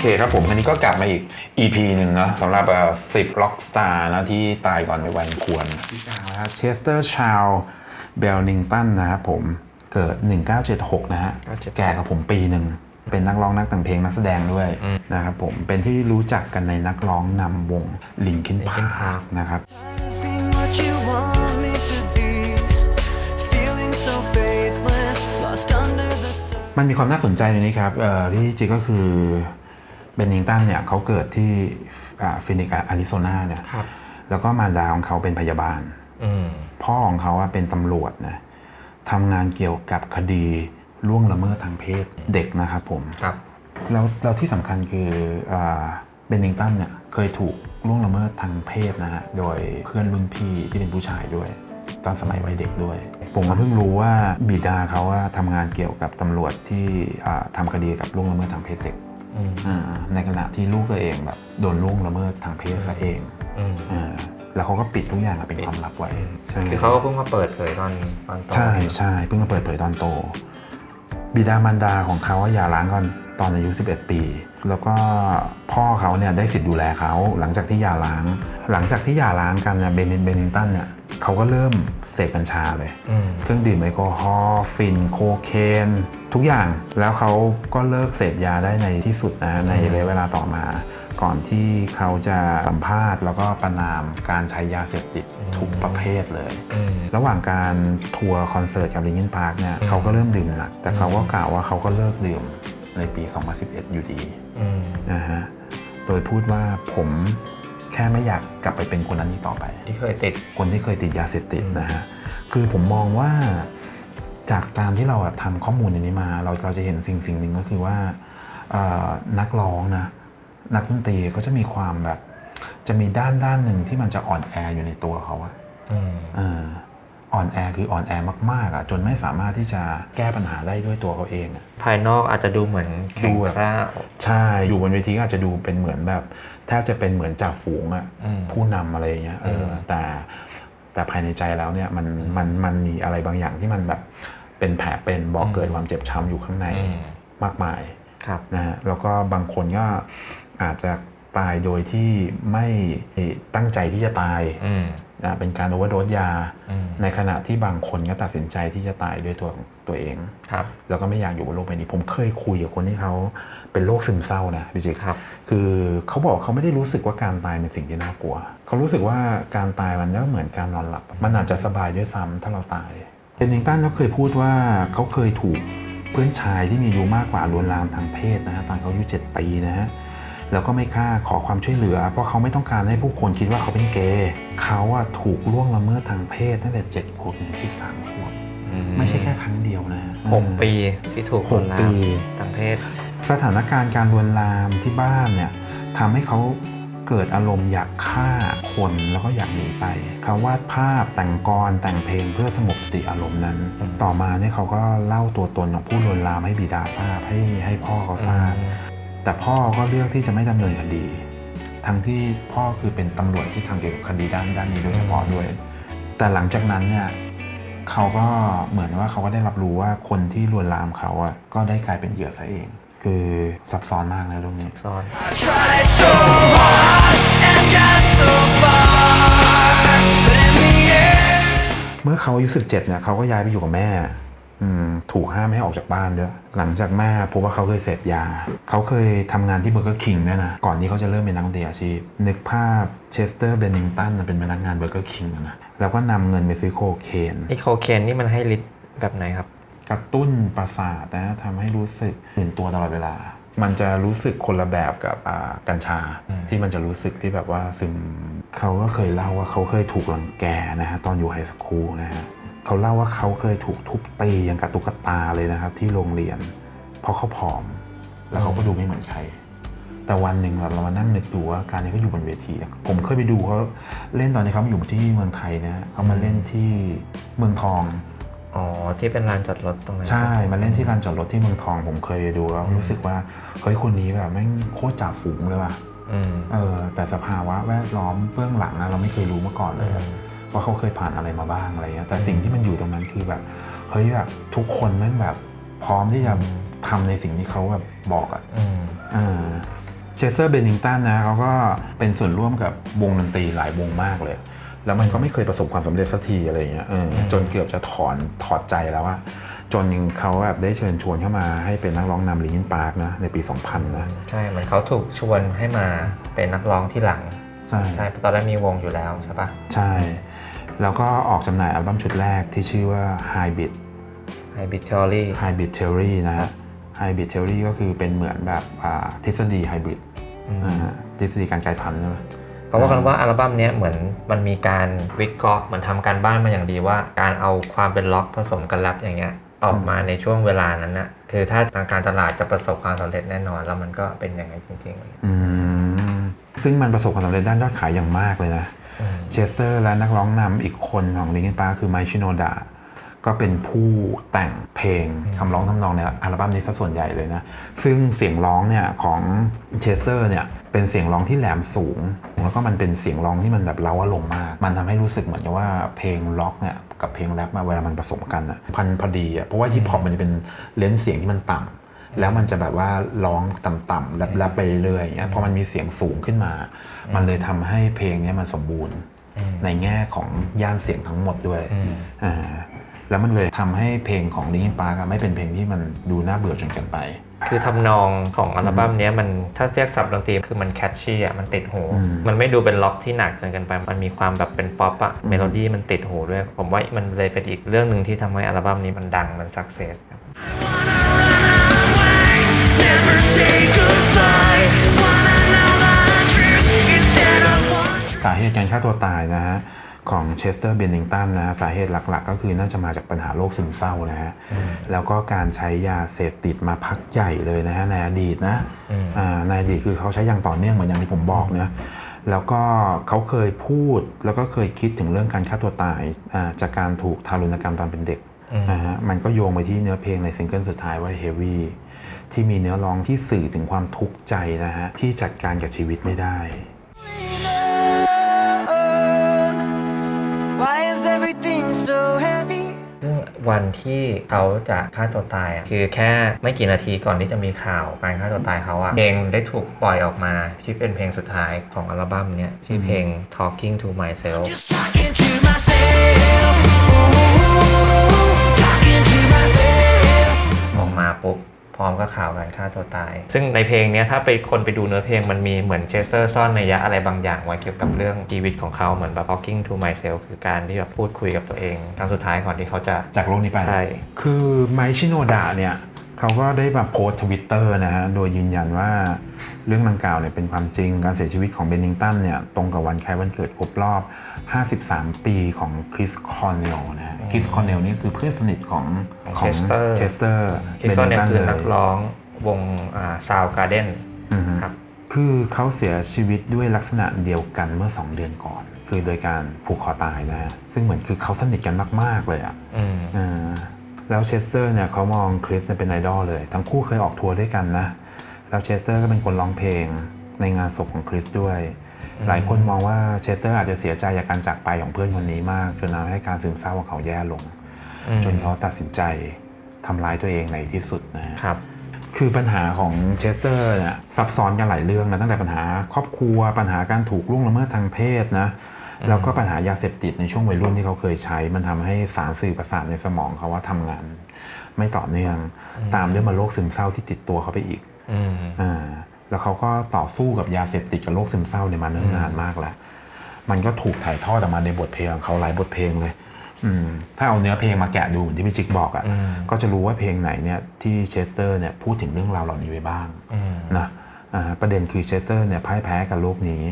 เคครับผมอันนี้ก็กลับมาอีก EP หนึ่งเนอะสำหรับสิบล็อกสตาร์นะที่ตายก่อนในวันควรที่กลางนะครับเชสเตอร์ชาวเบลนิงตันนะครับผมเกิด 1976 นะฮะ1976แก่กับผมปีหนึ่ง เป็นนักร้องนักแต่งเพลงนักแสดงด้วยนะครับผมเป็นที่รู้จักกันในนักร้องนำวงลิงคิน Linkin พา Park นะครับ Being what you want me to be, feeling so faithless, lost under the surface. มันมีความน่าสนใจในนี้ครับเอ่อที่จริงก็คือ เบนนิงตันเนี่ยเขาเกิดที่ฟินิกอาริโซนาเนี่ยครับแล้วก็มารดาของเขาเป็นพยาบาลอืมพ่อของเขาอะเป็นตำรวจนะทำงานเกี่ยวกับคดีล่วงละเมิดทางเพศเด็กนะครับผมครับแล้วแล้วที่สำคัญคือเบนนิงตันเนี่ยเคยถูกล่วงละเมิดทางเพศนะฮะโดยเพื่อนรุ่นพี่ที่เป็นผู้ชายด้วย ตอนสมัยวัยเด็กด้วย ผมก็เพิ่งรู้ว่าบิดาเขาว่าทำงานเกี่ยวกับตำรวจที่อ่าทำคดีกับล่วงละเมิดทางเพศเด็ก อืมอ่าในขณะที่ลูกตัวเองแบบโดนล่วงละเมิดทางเพศซะเองอืมอ่าแล้วเขาก็ปิดทุกอย่างอะเป็นความลับไว้ใช่คือเขาก็เพิ่งมาเปิดเผยตอนตอนโตใช่ใช่เพิ่งมาเปิดเผยตอนโต บิดามารดาของเขาอะหย่าร้างกัน ตอนอายุ 11 ปี แล้วก็พ่อเขาเนี่ยได้สิทธิ์ดูแลเขาหลังจากที่หย่าร้าง หลังจากที่หย่าร้างกันเนี่ยเบนเบนนิงตันเนี่ยเขาก็เริ่มเสพกัญชาเลยอืมเครื่องดื่มแอลกอฮอล์ฟินโคเคนทุกอย่างแล้วเขาก็เลิกเสพยาได้ในที่สุดนะในระยะเวลาต่อมา ก่อนที่เขาจะสัมภาษณ์แล้วก็ประนามการใช้ยาเสพติดทุกประเภทเลยอืมระหว่างการทัวร์คอนเสิร์ตกับลิง k ิ n พาร์คเนี่ยอืมเขาก็เริ่มดื่มหนักแต่อืมเขาก็กล่าวว่าเขาก็เลิกดื่ม ในปี 2011 อยู่ดีอืมนะฮะโดยพูดว่าผมแค่ไม่อยากกลับไปเป็นคนนั้นอีกต่อไป ที่เคยติดคนที่เคยติดยาเสพติดอืมนะฮะคือผมมองว่าจากการที่เราอะทำข้อมูลอันนี้มา เราเราจะเห็นสิ่งสิ่งหนึ่งก็คือว่าเอ่อนักร้องนะนักดนตรีก็จะมีความแบบ จะมีด้านด้านหนึ่งที่มันจะอ่อนแออยู่ในตัวเขาอะอืมเอออ่อนแอคืออ่อนแอมากๆอะจนไม่สามารถที่จะแก้ปัญหาได้ด้วยตัวเขาเองอะภายนอกอาจจะดูเหมือนแข็งดูแบบกร้าว ใช่อยู่บนเวทีก็อาจจะดูเป็นเหมือนแบบแทบจะเป็นเหมือนจ่าฝูงอะอืมผู้นำอะไรอย่างเงี้ยเอออม แต่แต่ภายในใจแล้วเนี่ยมันมันมันมีอะไรบางอย่างที่มันแบบเป็นแผลเป็นบอกเกิดความเจ็บช้ำอยู่ข้างในอืมมากมาย ครับ นะฮะแล้วก็บางคนก็อาจจะ ตายโดยที่ไม่ตั้งใจที่จะตายอืมนะเป็นการโอเวอร์โดสยาอืมในขณะที่บางคนก็ตัดสินใจที่จะตายด้วยตัวตัวเองครับแล้วก็ไม่อยากอยู่บนโลกใบนี้ ผมเคยคุยกับคนที่เขาเป็นโรคซึมเศร้านะพี่จิกครับ คือเขาบอกเขาไม่ได้รู้สึกว่าการตายเป็นสิ่งที่น่ากลัว เขารู้สึกว่าการตายมันก็เหมือนการนอนหลับ มันอาจจะสบายด้วยซ้ำถ้าเราตายเบนนิงตันเขาเคยพูดว่าเขาเคยถูกเพื่อนชายที่มีอายุมากกว่าลวนลามทางเพศนะฮะตอนเขาอายุ7ปีนะฮะ แล้วก็ไม่กล้าขอความช่วยเหลือ เพราะเขาไม่ต้องการให้ผู้คนคิดว่าเขาเป็นเกย์เขาอะถูกล่วงละเมิดทางเพศตั้งแต่7ขวบถึง13ขวบอืไม่ใช่แค่ครั้งเดียวนะหกปีที่ถูกหกลวนลามปีทางเพศ สถานการณ์การลวนลามที่บ้านเนี่ยทำให้เขาเกิดอารมณ์อยากฆ่าคนแล้วก็อยากหนีไป เขาวาดภาพแต่งกรแต่งเพลงเพื่อสงบสติอารมณ์นั้นอืมต่อมาเนี่ยเขาก็เล่าตัวตนของผู้ลวนลามให้บิดาทราบให้ให้พ่อเขาทราบ แต่พ่อก็เลือกที่จะไม่ดำเนินคดี ทั้งที่พ่อคือเป็นตำรวจที่ทำเกี่ยวกับคดีด้านด้านนี้โดยเฉพาะด้วย แต่หลังจากนั้นเนี่ยเขาก็เหมือนว่าเขาก็ได้รับรู้ว่าคนที่ลวนลามเขาอะก็ได้กลายเป็นเหยื่อซะเอง คือซับซ้อนมากนะเรื่องนี้ซ้อน I tried so hard and got so far, but in the end. เมื่อเขาอายุ17เนี่ยเขาก็ย้ายไปอยู่กับแม่อืม ถูกห้ามไม่ให้ออกจากบ้านด้วยหลังจากแม่พบว่าเขาเคยเสพยา เขาเคยทำงานที่เบอร์เกอร์คิงด้วยนะ ก่อนที่เขาจะเริ่มเป็นนักดนตรีอาชีพ นึกภาพเชสเตอร์เบนนิงตันเป็นพนักงานเบอร์เกอร์คิงนะ แล้วก็นำเงินไปซื้อโคเคนไอโคเคนนี่มันให้ฤทธิ์แบบไหนครับ กระตุ้นประสาทนะทำให้รู้สึกตื่นตัวตลอดเวลา มันจะรู้สึกคนละแบบกับอ่ากัญชาอืมที่มันจะรู้สึกที่แบบว่าซึมเขาก็เคยเล่าว่าเขาเคยถูกรังแกนะฮะตอนอยู่ไฮสคูลนะฮะ เขาเล่าว่าเขาเคยถูกทุบตีอย่างกับตุ๊กตาเลยนะครับ ที่โรงเรียน เพราะเขาผอม แล้วเขาก็ดูไม่เหมือนใคร แต่วันหนึ่งแบบเรามานั่งนึกดูว่าการที่เขาอยู่บนเวทีอะผมเคยไปดูเขาเล่นตอนที่เขามาอยู่ที่เมืองไทยนะฮะเขามาเล่นที่เมืองทองอ๋อที่เป็นลานจอดรถตรงนั้นใช่มาเล่นที่ลานจอดรถที่เมืองทองผมเคยไปดูแล้วอืมรู้สึกว่าเฮ้ยคนนี้แบบแม่งโคตรจ่าฝูงเลยว่ะอืมเออแต่สภาวะแวดล้อมเบื้องหลังอะเราไม่เคยรู้มาก่อนเลยอะ ว่าเขาเคยผ่านอะไรมาบ้างอะไรเงี้ยแต่สิ่งที่มันอยู่ตรงนั้นคือแบบเฮ้ยแบบทุกคนแม่งแบบ พร้อมที่จะทำในสิ่งที่เขาแบบบอกอะอืมเออเชสเตอร์เบนนิงตันนะเขาก็เป็นส่วนร่วมกับวงดนตรีหลายวงมากเลย แล้วมันก็ไม่เคยประสบความสำเร็จสักทีอะไรอย่างเงี้ยเออจนเกือบจะถอนถอดใจแล้วว่าจนเขาแบบได้เชิญชวนเข้ามาให้เป็นนักร้องนำลิง n นปาร์กนะในปี 2000 นะ ใช่เหมือนเขาถูกชวนให้มาเป็นนักร้องที่หลัง ใช่ใช่เพราะตอนแรกมีวงอยู่แล้วใช่ปะใช่ แล้วก็ออกจำหน่ายอัลบั้มชุดแรกที่ชื่อว่า Hybrid ไฮบิทเทอรี่ Hybrid Theory นะฮะ Hybrid Theory ก็คือเป็นเหมือนแบบอ่าทฤษฎีไฮบริดอ่าทฤษฎีการกลายพันธุ์ใช่ไหมเพราะว่ากันว่าอัลบั้มเนี้ยเหมือนมันมีการวิเคราะห์เหมือนทำการบ้านมาอย่างดีว่า การเอาความเป็นล็อกผสมกับแรปอย่างเงี้ยออกมาในช่วงเวลานั้นนะคือถ้าทางการตลาดจะประสบความสำเร็จแน่นอน แล้วมันก็เป็นอย่างนั้นจริงๆอืมซึ่งมันประสบความสำเร็จด้านยอดขายอย่างมากเลยนะอืม เชสเตอร์และนักร้องนำอีกคนของลิง n นปาร์คือไมชิโนดาก็เป็นผู้แต่งเพลงคำร้องทำนองในอัลบั้มนี้ซะส่วนใหญ่เลยนะ ซึ่งเสียงร้องเนี่ยของเชสเตอร์เนี่ยเป็นเสียงร้องที่แหลมสูง แล้วก็มันเป็นเสียงร้องที่มันแบบเล้าอารมณ์มาก มันทำให้รู้สึกเหมือนกับว่าเพลงล็อกเนี่ยกับเพลงแรปมาเวลามันผสมกันอะพันพอดีอะเพราะว่าฮิปฮอปมันจะเป็นเลนส์เสียงที่มันต่ำแล้วมันจะแบบว่าร้องต่ำๆแรปๆไปเรื่อยๆอย่างเงี้ยพอมันมีเสียงสูงขึ้นมา มันเลยทำให้เพลงเนี้ยมันสมบูรณ์อืม ในแง่ของย่านเสียงทั้งหมดด้วยอืมอ่าแล้วมันเลยทำให้เพลงของ Linkin Park อะไม่เป็นเพลงที่มันดูน่าเบื่อจนเกินไป คือทำนองของอัลบั้มเนี้ยมันถ้าเรียกศัพท์ดนตรีคือมันแคชชี่อะมันติดหูอืมมันไม่ดูเป็นล็อกที่หนักจนเกินไป มันมีความแบบเป็นป๊อปอะอืมเมโลดี้มันติดหูด้วย ผมว่ามันเลยเป็นอีกเรื่องหนึ่งที่ทำให้อัลบั้มนี้มันดังมันสักเซสครับ Never say goodbye. สาเหตุการฆ่าตัวตายนะฮะของเชสเตอร์เบนนิงตันนะฮะสาเหตุหลัก ๆ ก็คือน่าจะมาจากปัญหาโรคซึมเศร้านะฮะ แล้วก็การใช้ยาเสพติดมาพักใหญ่เลยนะฮะในอดีตนะอืมอ่าในอดีตคือเขาใช้อย่างต่อเนื่องเหมือนอย่างที่ผมบอกนะ แล้วก็เขาเคยพูดแล้วก็เคยคิดถึงเรื่องการฆ่าตัวตายอ่าจากการถูกทารุณกรรมตอนเป็นเด็กอืมนะฮะ มันก็โยงไปที่เนื้อเพลงในซิงเกิลสุดท้ายว่า Heavy ที่มีเนื้อร้องที่สื่อถึงความทุกข์ใจนะฮะที่จัดการกับชีวิตไม่ได้ วันที่เขาจะฆ่าตัวตายอะคือแค่ไม่กี่นาทีก่อนที่จะมีข่าวการฆ่าตัวตายเขาอะเพลงได้ถูกปล่อยออกมาที่เป็นเพลงสุดท้ายของอัลบั้มเนี้ยชื่อเพลง Talking to Myself Just talking to myself. Ooh, talking to myself. ออกมาปุ๊บพ ร้อมกับข่าวการฆ่าตัวตาย ซึ่งในเพลงเนี้ยถ้าไปคนไปดูเนื้อเพลงมันมีเหมือนเชสเตอร์ซ่อนในยยะอะไรบางอย่างไว้เกี่ยวกับเรื่องชีวิตของเขาเหมือนแบบ talking to myself คือการที่แบบพูดคุยกับตัวเองครั้งสุดท้ายก่อนที่เขาจะจากโลกนี้ไปใช่คือไมชิโนดะเนี่ย เขาก็ได้แบบโพสทวิตเตอร์นะฮะ โดยยืนยันว่าเรื่องดังกล่าวเนี่ยเป็นความจริง การเสียชีวิตของเบนนิงตันเนี่ยตรงกับวันคล้ายวันเกิดครบรอบ 53 ปีของคริสคอนเนลนะฮะ คริสคอนเนลนี่คือเพื่อนสนิทของของ Chester เชสเตอร์คิดก็เนี่ยคือนักร้องวงซาวการ์เด้นอือฮึครับ คือเขาเสียชีวิตด้วยลักษณะเดียวกันเมื่อ 2 เดือนก่อน คือโดยการผูกคอตายนะฮะ ซึ่งเหมือนคือเขาสนิทกันมาก ๆ เลยอะอืมอ่า แล้วเชสเตอร์เนี่ยเขามองคริสเนี่ยเป็นไอดอลเลย ทั้งคู่เคยออกทัวร์ด้วยกันนะ แล้วเชสเตอร์ก็เป็นคนร้องเพลงในงานศพของคริสด้วย หลายคนมองว่าเชสเตอร์อาจจะเสียใจจากการจากไปของเพื่อนคนนี้มาก จนทำให้การซึมเศร้าของเขาแย่ลงอืมจนเขาตัดสินใจทำร้ายตัวเองในที่สุดนะฮะครับคือปัญหาของเชสเตอร์เนี่ยซับซ้อนกันหลายเรื่องนะตั้งแต่ปัญหาครอบครัวปัญหาการถูกล่วงละเมิดทางเพศนะ แล้วก็ปัญหายาเสพติดในช่วงวัยรุ่นที่เขาเคยใช้ มันทำให้สารสื่อประสาทในสมองเขาว่าทำงาน ไม่ต่อเนื่อง ตามด้วยมาโรคซึมเศร้าที่ติดตัวเขาไปอีกอืมอ่าแล้วเขาก็ต่อสู้กับยาเสพติดกับโรคซึมเศร้าเนี่ยมาเนิ่นนานมากแล้ว มันก็ถูกถ่ายทอดออกมาในบทเพลงของเขาหลายบทเพลงเลยอืมถ้าเอาเนื้อเพลงมาแกะดูเหมือนที่พี่จิ๊กบอกอะ่ะอืมก็จะรู้ว่าเพลงไหนเนี่ยที่เชสเตอร์เนี่ยพูดถึงเรื่องราวเหล่านี้ไว้บ้างอืมนะอ่าประเด็นคือเชสเตอร์เนี่ยพ่ายแพ้กับโลกนี้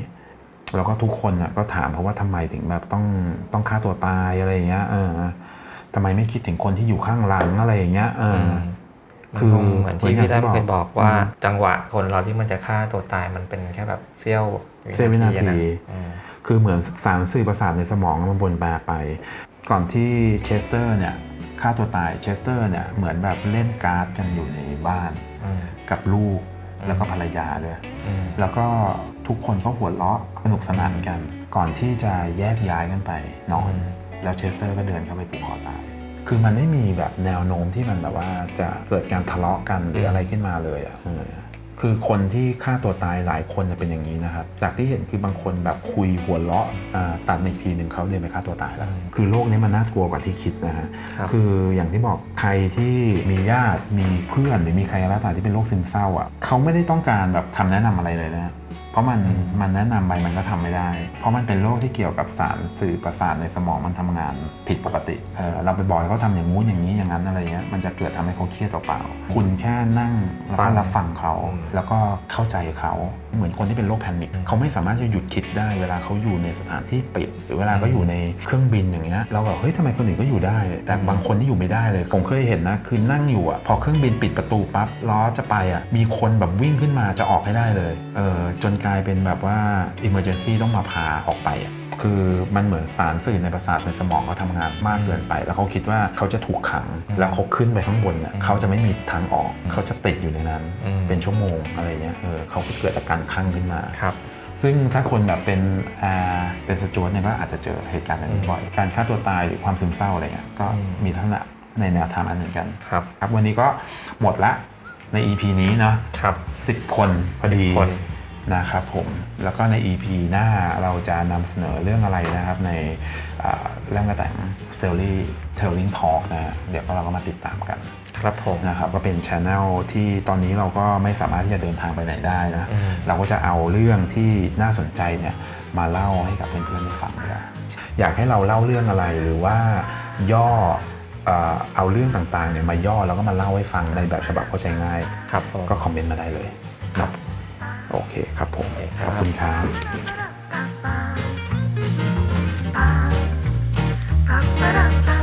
แล้วก็ทุกคนน่ะก็ถามเขาว่าทำไมถึงแบบต้องต้องฆ่าตัวตายอะไรอย่างเงี้ยเออทำไมไม่คิดถึงคนที่อยู่ข้างหลังอะไรอย่างเงี้ยเอออคือเหมือนที่พี่ได้เคยบอกว่าจังหวะคนเราที่มันจะฆ่าตัวตายมันเป็นแค่แบบเสี้ยวเสี้ยววินาทีอะอืมคือเหมือนสารสื่อประสาทในสมองมันบนแปรไป ก่อนที่เชสเตอร์เนี่ยฆ่าตัวตายเชสเตอร์เนี่ยเหมือนแบบเล่นการ์ดกันอยู่ในบ้านอืมกับลูกอืมแล้วก็ภรรยาด้วยอืมแล้วก็ ทุกคนก็หัวเราะสนุกสนานกัน ก่อนที่จะแยกย้ายกันไปนอน แล้วเชสเตอร์ก็เดินเข้าไปผูกคอตายคือมันไม่มีแบบแนวโน้มที่มันแบบว่าจะเกิดการทะเลาะกันหรืออะไรขึ้นมาเลยอะเออคือคนที่ฆ่าตัวตายหลายคนจะเป็นอย่างนี้นะครับ จากที่เห็นคือบางคนแบบคุยหัวเราะอ่าตัดมาอีกทีหนึ่งเขาเดินไปฆ่าตัวตายแล้วอืมคือโลกนี้มันน่ากลัวกว่าที่คิดนะฮะครับคืออย่างที่บอกใครที่มีญาติมีเพื่อนหรือมีใครก็แล้วแต่ที่เป็นโรคซึมเศร้าอะเขาไม่ได้ต้องการแบบคำแนะนำอะไรเลยนะเพ ราะมันมันแนะนำไปมันก็ทำไม่ได้ เพราะมันเป็นโรคที่เกี่ยวกับสารสื่อประสาทในสมองมันทำงานผิดปกติเออเราไปบอกให้เขาทำอย่างงู้นอย่างนี้อย่างนั้นอะไรเงี้ยมันจะเกิดทำให้เขาเครียดเปล่าๆคุณแค่นั่งแล้วฟัก็งรับฟังเขาอืมแล้วก็เข้าใจเขาเหมือนคนที่เป็นโรคแพนิคเขาไม่สามารถจะหยุดคิดได้ เวลาเขาอยู่ในสถานที่ปิด หรือเวลาเขาอยู่ในเครื่องบินอย่างเงี้ยเราแบบเฮ้ยทำไมคนอื่นก็อยู่ได้ แต่บางคนที่อยู่ไม่ได้เลยผมเคยเห็นนะคือนั่งอยู่อะพอเครื่องบินปิดประตูปั๊บล้อจะไปอะมีคนแบบวิ่งขึ้นมาจะออกให้ได้เลย เออจนกลายเป็นแบบว่า emergency ต้องมาพาออกไปอะคือมันเหมือนสารสื่อในประสาทในสมองเขาทำงานมากเกินไป แล้วเขาคิดว่าเขาจะถูกขัง แล้วเขาขึ้นไปข้างบนเนี่ยเขาจะไม่มีทางออก เขาจะติดอยู่ในนั้นอืมเป็นชั่วโมงอะไรเงี้ยเออเขาก็เกิดอาการคลั่งขึ้นมา ครับ ซึ่งถ้าคนแบบเป็นอ่าเป็นสจวตเนี่ยก็อาจจะเจอเหตุการณ์แบบนี้บ่อยการฆ่าตัวตายหรือความซึมเศร้าอะไรเงี้ยก็อืมมีลักษณะในแนวทางนั้นเหมือนกันครับครับ วันนี้ก็หมดละ ใน EP นี้เนาะครับ10 คนพอดีคนนะครับผมแล้วก็ใน EP หน้าเราจะนำเสนอเรื่องอะไรนะครับในอ่าเรื่องกระแต่ง Story Telling Talk นะฮะเดี๋ยวก็เราก็มาติดตามกันครับผมนะครับก็เป็นช anel ที่ตอนนี้เราก็ไม่สามารถที่จะเดินทางไปไหนได้นะอืมเราก็จะเอาเรื่องที่น่าสนใจเนี่ยมาเล่าให้กับเพื่อนๆได้ฟังกันอยากให้เราเล่าเรื่องอะไรหรือว่าย่อ เอาเรื่องต่างๆเนี่ยมาย่อแล้วก็มาเล่าให้ฟังในแบบฉบับเข้าใจง่าย ครับก็คอมเมนต์มาได้เลยครับโอเคครับผมขอบคุณครับ Ba-da-da.